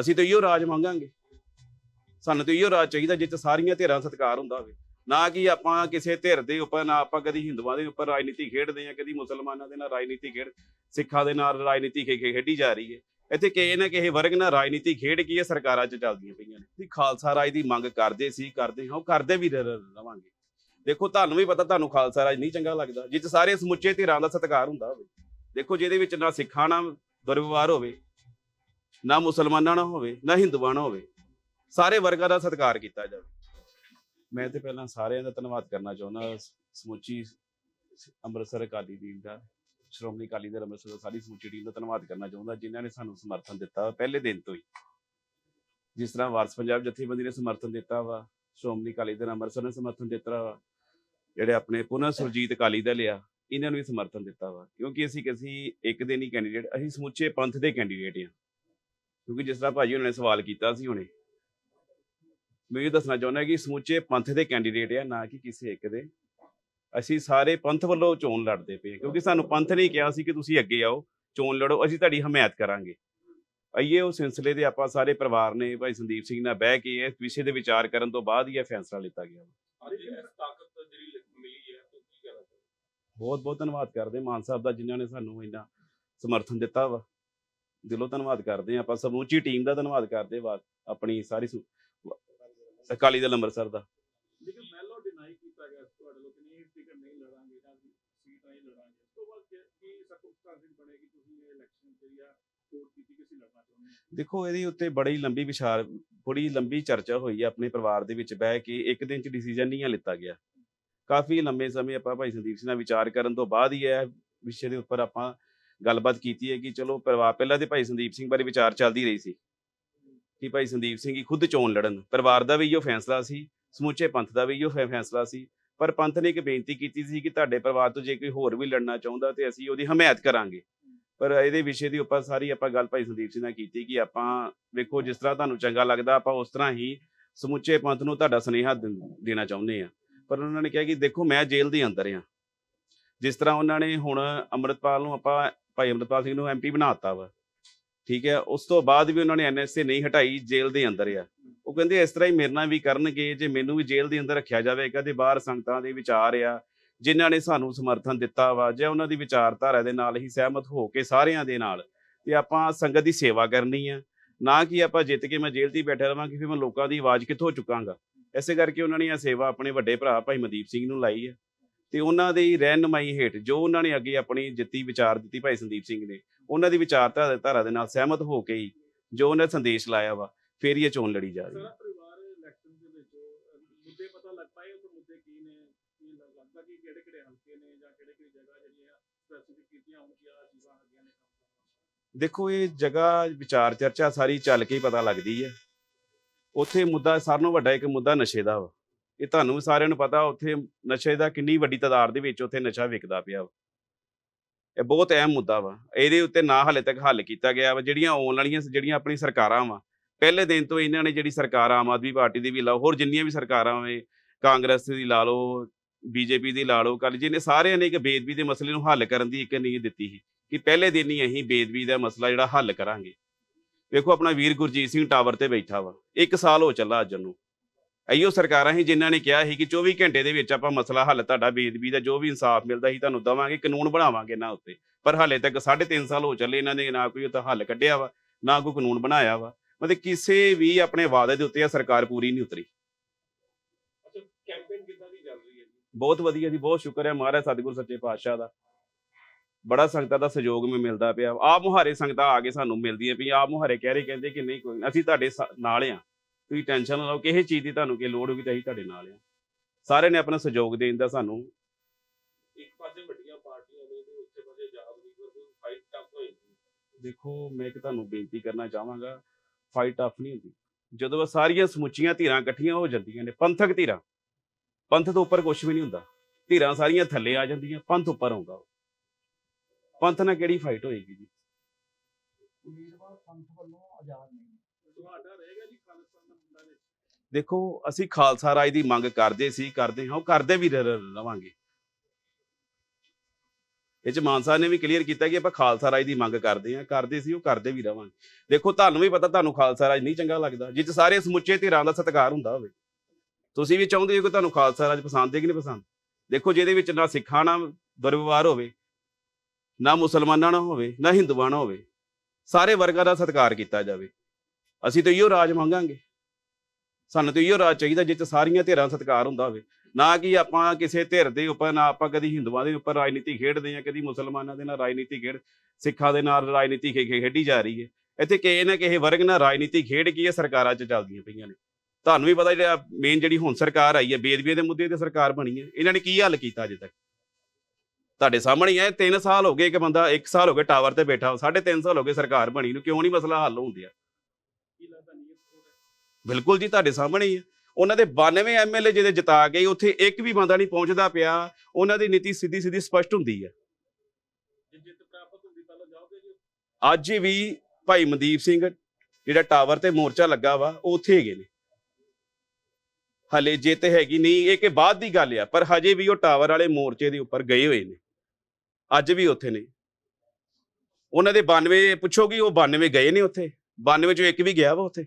ਅਸੀਂ ਤਾਂ ਇਹੋ ਰਾਜ ਮੰਗਾਂਗੇ। ਸਾਨੂੰ ਤਾਂ ਇਹੋ ਰਾਜ ਚਾਹੀਦਾ ਜਿੱਥੇ ਸਾਰੀਆਂ ਧਿਰਾਂ ਦਾ ਸਤਿਕਾਰ ਹੁੰਦਾ ਹੋਵੇ। ਨਾ ਕਿ ਆਪਾਂ ਕਿਸੇ ਧਿਰ ਦੇ ਉੱਪਰ, ਨਾ ਆਪਾਂ ਕਦੀ ਹਿੰਦੂਆਂ ਦੇ ਉੱਪਰ ਰਾਜਨੀਤੀ ਖੇਡਦੇ ਆ ਕਦੀ ਮੁਸਲਮਾਨਾਂ ਦੇ ਨਾਲ ਰਾਜਨੀਤੀ ਖੇਡ, ਸਿੱਖਾਂ ਦੇ ਨਾਲ ਰਾਜਨੀਤੀ ਖੇਡੀ ਜਾ ਰਹੀ ਹੈ। ਇੱਥੇ ਕਿਸੇ ਨਾ ਕਿਸੇ ਵਰਗ ਨਾਲ ਰਾਜਨੀਤੀ ਖੇਡ ਕੀ ਹੈ ਸਰਕਾਰਾਂ 'ਚ ਚੱਲਦੀਆਂ ਪਈਆਂ ਨੇ। ਵੀ ਖਾਲਸਾ ਰਾਜ ਦੀ ਮੰਗ ਕਰਦੇ ਸੀ, ਕਰਦੇ ਹਾਂ, ਉਹ ਕਰਦੇ ਵੀ ਰ- ਰਵਾਂਗੇ। ਦੇਖੋ, ਤੁਹਾਨੂੰ ਵੀ ਪਤਾ, ਤੁਹਾਨੂੰ ਖਾਲਸਾ ਰਾਜ ਨਹੀਂ ਚੰਗਾ ਲੱਗਦਾ। ਜਿੱਥੇ ਸਾਰੇ ਸਮੁੱਚੇ ਧਿਰਾਂ ਦਾ ਸਤਿਕਾਰ ਹੁੰਦਾ ਹੋਵੇ। ਦੇਖੋ, ਜਿਹਦੇ ਵਿੱਚ ਨਾ ਸਿੱਖਾਂ ਨਾਲ ਦੁਰਵਿਵਹਾਰ ਹੋਵੇ ਨਾ ਮੁਸਲਮਾਨਾਂ ਨਾਲ ਹੋਵੇ, ਨਾ ਹਿੰਦੂਆਂ ਨਾਲ ਹੋਵੇ, ਸਾਰੇ ਵਰਗਾਂ ਦਾ ਸਤਿਕਾਰ ਕੀਤਾ ਜਾਵੇ। ਮੈਂ ਤੇ ਪਹਿਲਾਂ ਸਾਰਿਆਂ ਦਾ ਧੰਨਵਾਦ ਕਰਨਾ ਚਾਹੁੰਦਾ ਸਮੁੱਚੀ ਅੰਮ੍ਰਿਤਸਰ ਅਕਾਲੀ ਟੀਮ ਦਾ, ਸ਼੍ਰੋਮਣੀ ਅਕਾਲੀ ਦਲ ਅੰਮ੍ਰਿਤਸਰ ਦੀ ਸਾਰੀ ਸਮੁੱਚੀ ਟੀਮ ਦਾ ਧੰਨਵਾਦ ਕਰਨਾ ਚਾਹੁੰਦਾ, ਜਿਨ੍ਹਾਂ ਨੇ ਸਾਨੂੰ ਸਮਰਥਨ ਦਿੱਤਾ ਪਹਿਲੇ ਦਿਨ ਤੋਂ ਹੀ। ਜਿਸ ਤਰ੍ਹਾਂ ਵਾਰਸ ਪੰਜਾਬ ਜਥੇਬੰਦੀ ਨੇ ਸਮਰਥਨ ਦਿੱਤਾ ਵਾ, ਸ਼੍ਰੋਮਣੀ ਅਕਾਲੀ ਦਲ ਅੰਮ੍ਰਿਤਸਰ ਨੇ ਸਮਰਥਨ ਦਿੱਤਾ ਵਾ, ਜਿਹੜੇ ਆਪਣੇ ਪੁਨਰ ਸੁਰਜੀਤ ਅਕਾਲੀ ਦਲ ਆ, ਇਹਨਾਂ ਨੂੰ ਵੀ ਸਮਰਥਨ ਦਿੱਤਾ ਵਾ, ਕਿਉਂਕਿ ਅਸੀਂ ਕਿਸੇ ਇੱਕ ਦੇ ਨਹੀਂ ਕੈਂਡੀਡੇਟ ਅਸੀਂ ਸਮੁੱਚੇ ਪੰਥ ਦੇ ਕੈਂਡੀਡੇਟ ਆ ਕਿਉਂਕਿ ਜਿਸ ਤਰ੍ਹਾਂ ਭਾਜੀ ਉਹਨਾਂ ਨੇ ਸਵਾਲ ਕੀਤਾ ਸੀ ਹੁਣੇ। ਮੈਂ ਇਹ ਦੱਸਣਾ ਚਾਹੁੰਦਾ ਕਿ ਸਮੁੱਚੇ ਪੰਥ ਦੇ ਕੈਂਡੀਡੇਟ ਆ ਨਾ ਕਿ ਕਿਸੇ ਇੱਕ ਦੇ। ਅਸੀਂ ਸਾਰੇ ਪੰਥ ਵੱਲੋਂ ਚੋਣ ਲੜਦੇ ਪਏ ਕਿਉਂਕਿ ਸਾਨੂੰ ਪੰਥ ਨੇ ਕਿਹਾ ਸੀ ਕਿ ਤੁਸੀਂ ਅੱਗੇ ਆਓ ਚੋਣ ਲੜੋ ਅਸੀਂ ਤੁਹਾਡੀ ਹਮਾਇਤ ਕਰਾਂਗੇ। ਆਈਏ ਉਹ ਸਿਲਸਿਲੇ ਦੇ ਆਪਾਂ ਸਾਰੇ ਪਰਿਵਾਰ ਨੇ ਭਾਈ ਸੰਦੀਪ ਸਿੰਘ ਨਾਲ ਬਹਿ ਕੇ ਇਸ ਵਿਸ਼ੇ ਦੇ ਵਿਚਾਰ ਕਰਨ ਤੋਂ ਬਾਅਦ ਹੀ ਇਹ ਫੈਸਲਾ ਲਿੱਤਾ ਗਿਆ। ਬਹੁਤ ਬਹੁਤ ਧੰਨਵਾਦ ਕਰਦੇ ਮਾਨ ਸਾਹਿਬ ਦਾ ਜਿਨ੍ਹਾਂ ਨੇ ਸਾਨੂੰ ਇੰਨਾ ਸਮਰਥਨ ਦਿੱਤਾ ਵਾ। ਦਿਲੋਂ ਧੰਨਵਾਦ ਕਰਦੇ ਹਾਂ ਆਪਾਂ ਸਮੂਚੀ ਟੀਮ ਦਾ ਧੰਨਵਾਦ ਕਰਦੇ ਵਾ ਆਪਣੀ ਸਾਰੀ ਅਕਾਲੀ ਦਲ ਅੰਮ੍ਰਿਤਸਰ ਦਾ। ਲੇਕਿਨ ਪਹਿਲਾਂ ਡਿਨਾਈ ਕੀਤਾ ਗਿਆ ਤੁਹਾਡੇ ਲੋਕ ਨਹੀਂ ਟਿਕਟ ਨਹੀਂ ਲੜਾਂਗੇ ਜਾਂ ਸੀਟ ਨਹੀਂ ਲੜਾਂਗੇ। ਉਸ ਤੋਂ ਬਾਅਦ ਕੀ- ਕੀ ਸਰਕਮਸਟੈਂਸਿਸ ਬਣੇ ਕਿ ਤੁਸੀਂ ਇਹ ਇਲੈਕਸ਼ਨ ਜਿਹੜੀ ਆ ਕੋਰਟ ਕੀਤੀ ਕਿ ਅਸੀਂ ਲੜਨਾ ਚਾਹੁੰਦੇ ਹਾਂ? ਦੇਖੋ ਇਹਦੇ ਉੱਤੇ ਬੜੀ ਲੰਬੀ ਵਿਚਾਰ ਬੜੀ ਲੰਬੀ ਚਰਚਾ ਹੋਈ ਹੈ ਆਪਣੇ ਪਰਿਵਾਰ ਦੇ ਵਿੱਚ ਬਹਿ ਕੇ ਇੱਕ ਦਿਨ ਚ ਡਿਸੀਜਨ ਨਹੀਂ ਲਿੱਤਾ ਗਿਆ। ਕਾਫੀ ਲੰਬੇ ਸਮੇਂ ਆਪਾਂ ਭਾਈ ਸੰਦੀਪ ਸਿੰਘ ਨਾਲ ਵਿਚਾਰ ਕਰਨ ਤੋਂ ਬਾਅਦ ਹੀ ਇਹ ਵਿਸ਼ੇ ਦੇ ਉੱਪਰ ਆਪਾਂ ਗੱਲਬਾਤ ਕੀਤੀ ਹੈ ਕਿ ਚਲੋ ਪਰਿਵਾਰ ਪਹਿਲਾਂ ਤੇ ਭਾਈ ਸੰਦੀਪ ਸਿੰਘ ਬਾਰੇ ਵਿਚਾਰ ਚੱਲਦੀ ਰਹੀ ਸੀ ਕਿ ਭਾਈ ਸੰਦੀਪ ਸਿੰਘ ਹੀ ਖੁਦ ਚੋਣ ਲੜਨ, ਪਰਿਵਾਰ ਦਾ ਵੀ ਇਹੋ ਫੈਸਲਾ ਸੀ, ਸਮੁੱਚੇ ਪੰਥ ਦਾ ਵੀ ਇਹੋ ਫੈਸਲਾ ਸੀ, ਪਰ ਪੰਥ ਨੇ ਇੱਕ ਬੇਨਤੀ ਕੀਤੀ ਸੀ ਕਿ ਤੁਹਾਡੇ ਪਰਿਵਾਰ ਤੋਂ ਜੇ ਕੋਈ ਹੋਰ ਵੀ ਲੜਨਾ ਚਾਹੁੰਦਾ ਤੇ ਅਸੀਂ ਉਹਦੀ ਹਮਾਇਤ ਕਰਾਂਗੇ। ਪਰ ਇਹਦੇ ਵਿਸ਼ੇ ਦੇ ਉੱਪਰ ਸਾਰੀ ਆਪਾਂ ਗੱਲ ਭਾਈ ਸੰਦੀਪ ਸਿੰਘ ਨਾਲ ਕੀਤੀ ਕਿ ਆਪਾਂ ਵੇਖੋ ਜਿਸ ਤਰ੍ਹਾਂ ਤੁਹਾਨੂੰ ਚੰਗਾ ਲੱਗਦਾ, ਆਪਾਂ ਉਸ ਤਰ੍ਹਾਂ ਹੀ ਸਮੁੱਚੇ ਪੰਥ ਨੂੰ ਤੁਹਾਡਾ ਸੁਨੇਹਾ ਦੇਣਾ ਚਾਹੁੰਦੇ ਆ ਪਰ ਉਹਨਾਂ ਨੇ ਕਿਹਾ ਕਿ ਦੇਖੋ ਮੈਂ ਜੇਲ੍ਹ ਦੇ ਅੰਦਰ ਆ ਜਿਸ ਤਰ੍ਹਾਂ ਉਹਨਾਂ ਨੇ ਹੁਣ ਅੰਮ੍ਰਿਤਪਾਲ ਨੂੰ ਆਪਾਂ ਭਾਈ ਅੰਮ੍ਰਿਤਪਾਲ ਸਿੰਘ ਨੂੰ ਐਮਪੀ ਬਣਾਤਾ ਵਾ। ਠੀਕ ਹੈ, ਉਸ ਤੋਂ ਬਾਅਦ ਵੀ ਉਹਨਾਂ ਨੇ ਐਨਐਸਏ ਨਹੀਂ ਹਟਾਈ, ਜੇਲ੍ਹ ਦੇ ਅੰਦਰ ਆ। ਉਹ ਕਹਿੰਦੇ ਇਸ ਤਰ੍ਹਾਂ ਹੀ ਮੇਰੇ ਨਾਲ ਵੀ ਕਰਨਗੇ, ਜੇ ਮੈਨੂੰ ਵੀ ਜੇਲ੍ਹ ਦੇ ਅੰਦਰ ਰੱਖਿਆ ਜਾਵੇਗਾ ਤੇ ਬਾਹਰ ਸੰਗਤਾਂ ਦੇ ਵਿਚਾਰ ਆ, ਜਿਨ੍ਹਾਂ ਨੇ ਸਾਨੂੰ ਸਮਰਥਨ ਦਿੱਤਾ ਵਾ, ਜਾਂ ਉਹਨਾਂ ਦੀ ਵਿਚਾਰਧਾਰਾ ਦੇ ਨਾਲ ਹੀ ਸਹਿਮਤ ਹੋ ਕੇ ਸਾਰਿਆਂ ਦੇ ਨਾਲ, ਤੇ ਆਪਾਂ ਸੰਗਤ ਦੀ ਸੇਵਾ ਕਰਨੀ ਆ। ਨਾ ਕਿ ਆਪਾਂ ਜਿੱਤ ਕੇ ਮੈਂ ਜੇਲ੍ਹ 'ਚ ਹੀ ਬੈਠਾ ਰਵਾਂਗੇ, ਫਿਰ ਮੈਂ ਲੋਕਾਂ ਦੀ ਆਵਾਜ਼ ਕਿੱਥੋਂ ਚੁੱਕਾਂਗਾ। ਐਸੇ ਕਰਕੇ ਉਹਨਾਂ ਨੇ ਇਹ ਸੇਵਾ ਆਪਣੇ ਵੱਡੇ ਭਰਾ ਭਾਈ ਮਨਦੀਪ ਸਿੰਘ ਨੂੰ ਲਾਈ ਆ। ਤੇ ਉਹਨਾਂ ਦੀ ਰਹਿਨਮਾਈ ਹੇਠ ਜੋ ਉਹਨਾਂ ਨੇ ਅੱਗੇ ਆਪਣੀ ਜਿੱਤੀ ਵਿਚਾਰ ਦਿੱਤੀ ਭਾਈ ਸੰਦੀਪ ਸਿੰਘ ਨੇ ਉਹਨਾਂ ਦੀ ਵਿਚਾਰਧਾਰਾ ਧਾਰਾ ਦੇ ਨਾਲ ਸਹਿਮਤ ਹੋ ਕੇ ਹੀ ਜੋ ਉਹਨੇ ਸੰਦੇਸ਼ ਲਾਇਆ ਵਾ ਫਿਰ ਇਹ ਚੋਣ ਲੜੀ ਜਾ ਰਹੀ ਹੈ। ਸਾਰਾ ਪਰਿਵਾਰ ਇਲੈਕਸ਼ਨ ਦੇ ਵਿੱਚ ਅਹ, ਮੁੱਦੇ ਪਤਾ ਲੱਗ ਪਾਏ ਉਹ ਮੁੱਦੇ ਕੀ ਨੇ ਕੀ ਲੱਗ- ਲੱਗਦਾ ਕਿ ਕਿਹੜੇ ਕਿਹੜੇ ਹਲਕੇ ਨੇ ਜਾਂ ਕਿਹੜੇ ਕਿਹੜੀ ਜਗ੍ਹਾ ਜਿਹੜੀਆਂ ਸਪੈਸੀਫਿਕ ਕੀਤੀਆਂ ਹੋਣਗੀਆਂ ਚੀਜ਼ਾਂ ਹੈਗੀਆਂ ਨੇ ਕੰਮ ਕਰਨਾ। ਦੇਖੋ ਇਹ ਜਗ੍ਹਾ ਵਿਚਾਰ ਚਰਚਾ ਸਾਰੀ ਚੱਲ ਕੇ ਹੀ ਪਤਾ ਲੱਗਦੀ ਹੈ। ਉੱਥੇ ਮੁੱਦਾ ਸਾਰਿਆਂ ਨਾਲੋਂ ਵੱਡਾ ਇੱਕ ਮੁੱਦਾ ਨਸ਼ੇ ਦਾ ਵਾ। ਇਹ ਤੁਹਾਨੂੰ ਵੀ ਸਾਰਿਆਂ ਨੂੰ ਪਤਾ, ਉੱਥੇ ਨਸ਼ੇ ਦਾ ਕਿੰਨੀ ਵੱਡੀ ਤਾਦਾਦ ਦੇ ਵਿੱਚ ਉੱਥੇ ਨਸ਼ਾ ਵਿਕਦਾ ਪਿਆ ਵਾ। ਇਹ ਬਹੁਤ ਅਹਿਮ ਮੁੱਦਾ ਵਾ। ਇਹਦੇ ਉੱਤੇ ਨਾ ਹਾਲੇ ਤੱਕ ਹੱਲ ਕੀਤਾ ਗਿਆ ਵਾ। ਜਿਹੜੀਆਂ ਆਉਣ ਵਾਲੀਆਂ ਜਿਹੜੀਆਂ ਆਪਣੀ ਸਰਕਾਰਾਂ ਵਾ, ਪਹਿਲੇ ਦਿਨ ਤੋਂ ਇਹਨਾਂ ਨੇ ਜਿਹੜੀ ਸਰਕਾਰ ਆਮ ਆਦਮੀ ਪਾਰਟੀ ਦੀ ਵੀ ਲਾਓ, ਹੋਰ ਜਿੰਨੀਆਂ ਵੀ ਸਰਕਾਰਾਂ ਵੇ ਕਾਂਗਰਸ ਦੀ ਲਾ ਲਓ, ਬੀਜੇਪੀ ਦੀ ਲਾ ਲਓ ਕੱਲ ਜੀ ਨੇ ਸਾਰਿਆਂ ਨੇ ਇੱਕ ਬੇਦਬੀ ਦੇ ਮਸਲੇ ਨੂੰ ਹੱਲ ਕਰਨ ਦੀ ਇੱਕ ਨੀਂਹ ਦਿੱਤੀ ਸੀ ਕਿ ਪਹਿਲੇ ਦਿਨ ਹੀ ਅਸੀਂ ਬੇਦਬੀ ਦਾ ਮਸਲਾ ਜਿਹੜਾ ਹੱਲ ਕਰਾਂਗੇ। ਵੇਖੋ ਆਪਣਾ ਵੀਰ ਗੁਰਜੀਤ ਸਿੰਘ ਟਾਵਰ ਤੇ ਬੈਠਾ ਵਾ। ਇੱਕ ਸਾਲ ਹੋ ਚੱਲਾ ਅੱਜ ਨੂੰ। ਐਈਓ ਸਰਕਾਰਾਂ ਹੀ ਜਿਨ੍ਹਾਂ ਨੇ ਕਿਹਾ ਸੀ ਕਿ 24 ਘੰਟੇ ਦੇ ਵਿੱਚ ਆਪਾਂ ਮਸਲਾ ਹੱਲ ਤੁਹਾਡਾ ਬੇਦਬੀ ਦਾ ਜੋ ਵੀ ਇਨਸਾਫ ਮਿਲਦਾ ਸੀ ਤੁਹਾਨੂੰ ਦਵਾਂਗੇ ਕਾਨੂੰਨ ਬਣਾਵਾਂਗੇ ਨਾ ਉੱਤੇ। ਪਰ ਹਾਲੇ ਤੱਕ 3.5 ਸਾਲ ਹੋ ਚੱਲੇ ਇਹਨਾਂ ਨੇ ਨਾ ਕੋਈ ਉੱਤੇ ਹੱਲ ਕੱਢਿਆ ਵਾ ਨਾ ਕੋਈ ਕਾਨੂੰਨ ਬਣਾਇਆ ਵਾ। ਮਤਲਬ ਕਿਸੇ ਵੀ ਆਪਣੇ ਵਾਅਦੇ ਦੇ ਉੱਤੇ ਇਹ ਸਰਕਾਰ ਪੂਰੀ ਨਹੀਂ ਉਤਰੀ। ਬਹੁਤ ਵਧੀਆ ਜੀ ਬਹੁਤ ਸ਼ੁਕਰ ਹੈ ਮਹਾਰਾਜ ਸਤਿਗੁਰ ਸੱਚੇ ਪਾਤਸ਼ਾਹ ਦਾ। ਬੜਾ ਸੰਗਤਾਂ ਦਾ ਸਹਿਯੋਗ ਮੈਨੂੰ ਮਿਲਦਾ ਪਿਆ। ਆਪ ਮੁਹਾਰੇ ਸੰਗਤਾਂ ਆ ਕੇ ਸਾਨੂੰ ਮਿਲਦੀਆਂ ਪਈਆਂ। ਆਪ ਮੁਹਾਰੇ ਕਹਿ ਰਹੇ ਕਹਿੰਦੇ ਕਿ ਨਹੀਂ ਕੋਈ ਅਸੀਂ ਤੁਹਾਡੇ ਨਾਲ ਆ। ਤੁਸੀਂ ਟੈਨਸ਼ਨ ਨਾ ਲਓ ਕਿਸੇ ਚੀਜ਼ ਦੀ ਤੁਹਾਨੂੰ ਕੀ ਲੋੜ ਹੋਗੀ ਤਾਂ ਅਸੀਂ ਤੁਹਾਡੇ ਨਾਲ ਆ। ਸਾਰਿਆਂ ਨੇ ਆਪਣਾ ਸਹਿਯੋਗ ਦੇਣ ਦਾ ਸਾਨੂੰ ਇੱਕ ਪਾਸੇ ਵੱਡੀਆਂ ਪਾਰਟੀਆਂ ਨੇ ਤੇ ਉੱਥੇ ਪਾਸੇ ਆਜ਼ਾਦ ਲੀਡਰ ਕੋਈ ਫਾਈਟ ਟਫ ਹੋਈ ਦੇਖੋ ਮੈਂ ਇੱਕ ਤੁਹਾਨੂੰ ਬੇਨਤੀ ਕਰਨਾ ਚਾਹਾਂਗਾ ਫਾਈਟ ਟਫ ਨਹੀਂ ਹੁੰਦੀ। ਜਦੋਂ ਸਾਰੀਆਂ ਸਮੁੱਚੀਆਂ ਧਿਰਾਂ ਇਕੱਠੀਆਂ ਹੋ ਜਾਂਦੀਆਂ ਨੇ ਪੰਥਕ ਧਿਰਾਂ ਪੰਥ ਤੋਂ ਉੱਪਰ ਕੁਝ ਵੀ ਨਹੀਂ ਹੁੰਦਾ। ਧਿਰਾਂ ਸਾਰੀਆਂ ਥੱਲੇ ਆ ਜਾਂਦੀਆਂ ਪੰਥ ਉੱਪਰ ਆਉਂਦਾ ਪੰਥ ਨਾਲ ਕਿਹੜੀ ਫਾਈਟ ਹੋਏਗੀ ਜੀ? ਉਮੀਦਵਾਰ ਪੰਥ ਵੱਲੋਂ ਆਜ਼ਾਦ ਨਹੀਂ ਤੁਹਾਡਾ ਰਹੇਗਾ ਜੀ ਖਾਲਿਸਤਾਨ ਦਾ ਮੁੰਡਾ ਵਿੱਚ ਦੇਖੋ, ਅਸੀਂ ਖਾਲਸਾ ਰਾਜ ਦੀ ਮੰਗ ਕਰਦੇ ਸੀ, ਕਰਦੇ ਹਾਂ, ਉਹ ਕਰਦੇ ਵੀ ਰ- ਰਵਾਂਗੇ। ਇਹ ਚ ਮਾਨਸਾ ਨੇ ਵੀ ਕਲੀਅਰ ਕੀਤਾ ਕਿ ਆਪਾਂ ਖਾਲਸਾ ਰਾਜ ਦੀ ਮੰਗ ਕਰਦੇ ਹਾਂ, ਕਰਦੇ ਸੀ, ਉਹ ਕਰਦੇ ਵੀ ਰਵਾਂਗੇ। ਦੇਖੋ, ਤੁਹਾਨੂੰ ਵੀ ਪਤਾ, ਤੁਹਾਨੂੰ ਖਾਲਸਾ ਰਾਜ ਨਹੀਂ ਚੰਗਾ ਲੱਗਦਾ। ਜਿੱਚ ਸਾਰੇ ਸਮੁੱਚੇ ਧਿਰਾਂ ਦਾ ਸਤਿਕਾਰ ਹੁੰਦਾ ਹੋਵੇ। ਤੁਸੀਂ ਵੀ ਚਾਹੁੰਦੇ ਹੋ ਕਿ ਤੁਹਾਨੂੰ ਖਾਲਸਾ ਰਾਜ ਪਸੰਦ ਹੈ ਕਿ ਨਹੀਂ ਪਸੰਦ? ਦੇਖੋ, ਜਿਹਦੇ ਵਿੱਚ ਨਾ ਸਿੱਖਾਂ ਨਾਲ ਦੁਰਵਿਵਹਾਰ ਹੋਵੇ, ਨਾ ਮੁਸਲਮਾਨਾਂ ਨਾਲ ਹੋਵੇ, ਨਾ ਹਿੰਦੂਆਂ ਨਾਲ ਹੋਵੇ, ਸਾਰੇ ਵਰਗਾਂ ਦਾ ਸਤਿਕਾਰ ਕੀਤਾ ਜਾਵੇ। ਅਸੀਂ ਤਾਂ ਇਹੋ ਰਾਜ ਮੰਗਾਂਗੇ। ਸਾਨੂੰ ਤਾਂ ਇਹੋ ਰਾਜ ਚਾਹੀਦਾ ਜਿੱਥੇ ਸਾਰੀਆਂ ਧਿਰਾਂ ਦਾ ਸਤਿਕਾਰ ਹੁੰਦਾ ਹੋਵੇ। ਨਾ ਕਿ ਆਪਾਂ ਕਿਸੇ ਧਿਰ ਦੇ ਉੱਪਰ, ਨਾ ਆਪਾਂ ਕਦੀ ਹਿੰਦੂਆਂ ਦੇ ਉੱਪਰ ਰਾਜਨੀਤੀ ਖੇਡਦੇ ਹਾਂ, ਕਦੀ ਮੁਸਲਮਾਨਾਂ ਦੇ ਨਾਲ ਰਾਜਨੀਤੀ ਖੇਡ, ਸਿੱਖਾਂ ਦੇ ਨਾਲ ਰਾਜਨੀਤੀ ਖੇਡੀ ਜਾ ਰਹੀ ਹੈ। ਇੱਥੇ ਕਿਸੇ ਨਾ ਕਿਸੇ ਵਰਗ ਨਾਲ ਰਾਜਨੀਤੀ ਖੇਡ ਕੀ ਹੈ ਸਰਕਾਰਾਂ 'ਚ ਚੱਲਦੀਆਂ ਪਈਆਂ ਨੇ। ਤੁਹਾਨੂੰ ਵੀ ਪਤਾ ਜਿਹੜਾ ਮੇਨ ਜਿਹੜੀ ਹੁਣ ਸਰਕਾਰ ਆਈ ਹੈ ਬੇਦਬੀ ਦੇ ਮੁੱਦੇ ਤੇ ਸਰਕਾਰ ਬਣੀ ਹੈ। ਇਹਨਾਂ ਨੇ ਕੀ ਹੱਲ ਕੀਤਾ ਅਜੇ ਤੱਕ? ਤੁਹਾਡੇ ਸਾਹਮਣੇ ਹੈ 3 ਸਾਲ ਹੋ ਗਏ ਇੱਕ ਬੰਦਾ 1 ਸਾਲ ਹੋ ਗਏ ਟਾਵਰ ਤੇ ਬੈਠਾ, ਸਾਢੇ ਤਿੰਨ ਸਾਲ ਹੋ ਗਏ ਸਰਕਾਰ ਬਣੀ ਨੂੰ, ਕਿਉਂ ਨਹੀਂ ਮਸਲਾ ਹੱਲ ਹੁੰਦਿਆ ਹੈ ਬਿਲਕੁਲ ਜੀ ਤੁਹਾਡੇ ਸਾਹਮਣੇ ਹੀ ਹੈ ਉਹਨਾਂ ਦੇ 92 ਐਮਐਲਏ ਜਿਹਦੇ ਜਿਤਾ ਗਏ ਉੱਥੇ ਇੱਕ ਵੀ ਬੰਦਾ ਨਹੀਂ ਪਹੁੰਚਦਾ ਪਿਆ ਉਹਨਾਂ ਦੀ ਨੀਤੀ ਸਿੱਧੀ ਸਿੱਧੀ ਸਪਸ਼ਟ ਹੁੰਦੀ ਹੈ ਜੇ ਜਿੱਤ ਪ੍ਰਾਪਤ ਹੁੰਦੀ ਤਾਂ ਲੋ ਜਾਓਗੇ ਜੀ? ਅੱਜ ਵੀ ਭਾਈ ਮਨਦੀਪ ਸਿੰਘ ਜਿਹੜਾ ਟਾਵਰ ਤੇ ਮੋਰਚਾ ਲੱਗਾ ਵਾ ਉਹ ਉੱਥੇ ਹੈਗੇ ਨੇ। ਹਲੇ ਜਿੱਤ ਹੈਗੀ ਨਹੀਂ ਇਹ ਕਿ ਬਾਅਦ ਦੀ ਗੱਲ ਆ ਪਰ ਹਜੇ ਵੀ ਉਹ ਟਾਵਰ ਵਾਲੇ ਮੋਰਚੇ ਦੇ ਉੱਪਰ ਗਏ ਹੋਏ ਨੇ। ਅੱਜ ਵੀ ਉੱਥੇ ਨੇ। ਉਹਨਾਂ ਦੇ 92 ਪੁੱਛੋਗੀ ਉਹ 92 ਗਏ ਨੇ ਉੱਥੇ? 92 ਚੋਂ ਇੱਕ ਵੀ ਗਿਆ ਵਾ ਉੱਥੇ?